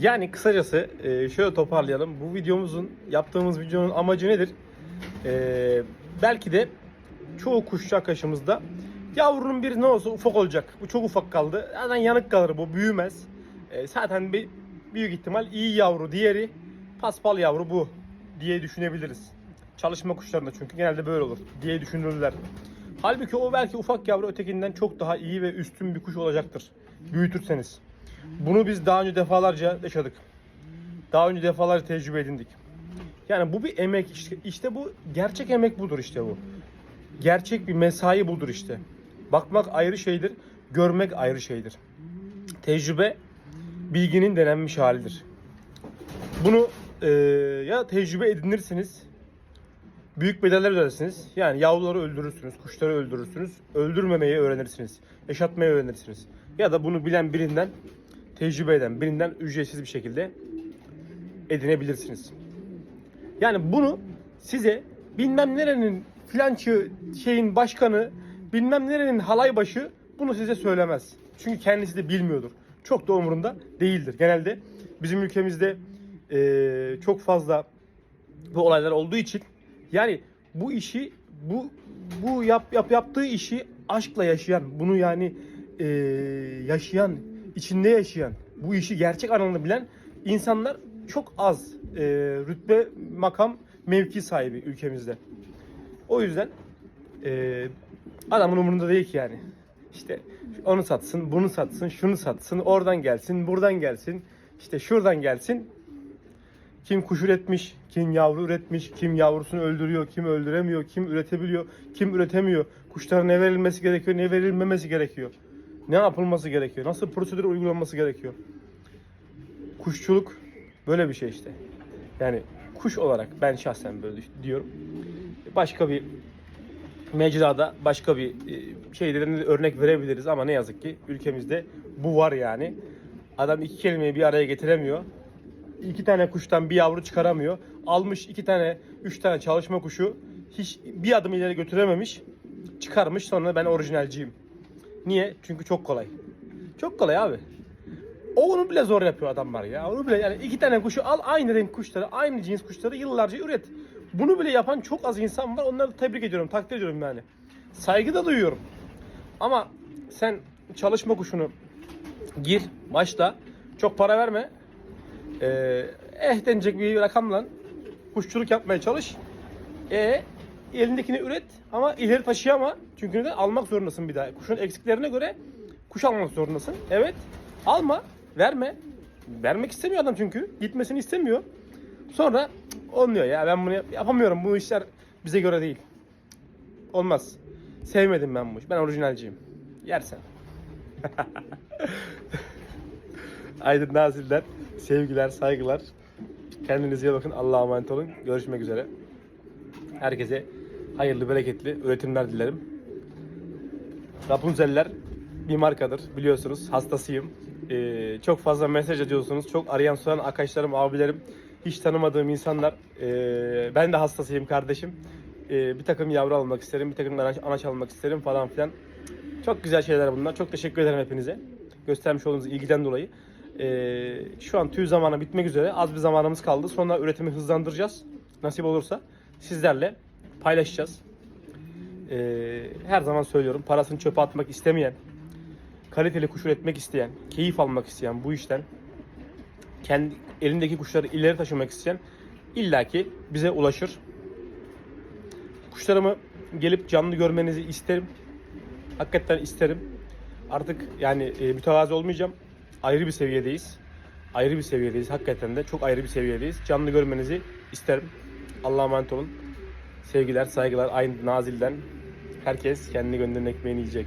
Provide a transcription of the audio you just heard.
Yani kısacası e, şöyle toparlayalım. Bu videomuzun, yaptığımız videonun amacı nedir? E, belki de çoğu kuşçu arkadaşımızda yavrunun biri ne olsa ufak olacak. Bu çok ufak kaldı. Zaten yanık kalır bu, büyümez. E, zaten bir büyük ihtimal iyi yavru, diğeri paspal yavru bu diye düşünebiliriz. Çalışma kuşlarında çünkü genelde böyle olur diye düşünürler. Halbuki o belki ufak yavru ötekinden çok daha iyi ve üstün bir kuş olacaktır. Büyütürseniz. Bunu biz daha önce defalarca yaşadık. Daha önce defalarca tecrübe edindik. Yani bu bir emek işte, işte bu gerçek emek budur işte bu. Gerçek bir mesai budur işte. Bakmak ayrı şeydir, görmek ayrı şeydir. Tecrübe bilginin denenmiş halidir. Bunu eee, ya tecrübe edinirsiniz, büyük bedeller ödersiniz. Yani yavruları öldürürsünüz, kuşları öldürürsünüz. Öldürmemeyi öğrenirsiniz. Yaşatmayı öğrenirsiniz. Ya da bunu bilen birinden, tecrübe eden birinden ücretsiz bir şekilde edinebilirsiniz. Yani bunu size bilmem nerenin filançı şeyin başkanı, bilmem nerenin halay başı bunu size söylemez. Çünkü kendisi de bilmiyordur. Çok da umurunda değildir. Genelde bizim ülkemizde eee, çok fazla bu olaylar olduğu için yani bu işi bu bu yap, yap yaptığı işi aşkla yaşayan, bunu yani eee, yaşayan, içinde yaşayan, bu işi gerçek anlamda bilen insanlar çok az eee, rütbe, makam, mevki sahibi ülkemizde. O yüzden eee adamın umurunda değil ki yani. İşte onu satsın, bunu satsın, şunu satsın, oradan gelsin, buradan gelsin, işte şuradan gelsin. Kim kuş üretmiş, kim yavru üretmiş, kim yavrusunu öldürüyor, kim öldüremiyor, kim üretebiliyor, kim üretemiyor. Kuşlara ne verilmesi gerekiyor, ne verilmemesi gerekiyor. Ne yapılması gerekiyor, nasıl prosedür uygulanması gerekiyor. Kuşçuluk böyle bir şey işte. Yani kuş olarak ben şahsen böyle diyorum. Başka bir mecrada başka bir e, şeylerin de örnek verebiliriz ama ne yazık ki ülkemizde bu var yani. Adam iki kelimeyi bir araya getiremiyor. İki tane kuştan bir yavru çıkaramıyor. Almış iki tane, üç tane çalışma kuşu hiç bir adım ileri götürememiş. Çıkarmış sonra ben orijinalciyim. Niye? Çünkü çok kolay. Çok kolay abi. O onu bile zor yapıyor adamlar ya. Onu bile yani iki tane kuşu al aynı renk kuşları, aynı cins kuşları yıllarca üret. Bunu bile yapan çok az insan var. Onları tebrik ediyorum, takdir ediyorum yani. Saygı da duyuyorum. Ama sen çalışma kuşunu gir, başla. Çok para verme. Ee, eh denecek bir rakamla kuşçuluk yapmaya çalış. E elindekini üret ama ileri taşıyama. Çünkü neden? Almak zorundasın bir daha. Kuşun eksiklerine göre kuş almak zorundasın. Evet. Alma. Verme. Vermek istemiyor adam çünkü. Gitmesini istemiyor. Sonra "Cık, olmuyor ya ben bunu yap- yapamıyorum. Bu işler bize göre değil. Olmaz. Sevmedim ben bu işi. Ben orijinalciyim. Yersen. Aydın Nazil'den sevgiler, saygılar. Kendinize iyi bakın. Allah'a emanet olun. Görüşmek üzere. Herkese hayırlı, bereketli üretimler dilerim. Rapunzel'ler bir markadır biliyorsunuz. Hastasıyım. Ee, çok fazla mesaj ediyorsunuz. Çok arayan soran arkadaşlarım, abilerim, hiç tanımadığım insanlar. Ee, ben de hastasıyım kardeşim. Ee, bir takım yavru almak isterim, bir takım anaç, almak isterim falan filan. Çok güzel şeyler bunlar. Çok teşekkür ederim hepinize. Göstermiş olduğunuz ilgiden dolayı. Ee, şu an tüy zamanı bitmek üzere. Az bir zamanımız kaldı. Sonra üretimi hızlandıracağız. Nasip olursa sizlerle paylaşacağız. Ee, her zaman söylüyorum. Parasını çöpe atmak istemeyen, kaliteli kuş üretmek isteyen, keyif almak isteyen bu işten kendi elindeki kuşları ileri taşımak isteyen illaki bize ulaşır. Kuşlarımı gelip canlı görmenizi isterim. Hakikaten isterim. Artık yani e, mütevazi olmayacağım. Ayrı bir seviyedeyiz. Ayrı bir seviyedeyiz. Hakikaten de çok ayrı bir seviyedeyiz. Canlı görmenizi isterim. Allah'a emanet olun. Sevgiler, saygılar. Aynı Nazil'den. Herkes kendi gönlünün ekmeğini yiyecek.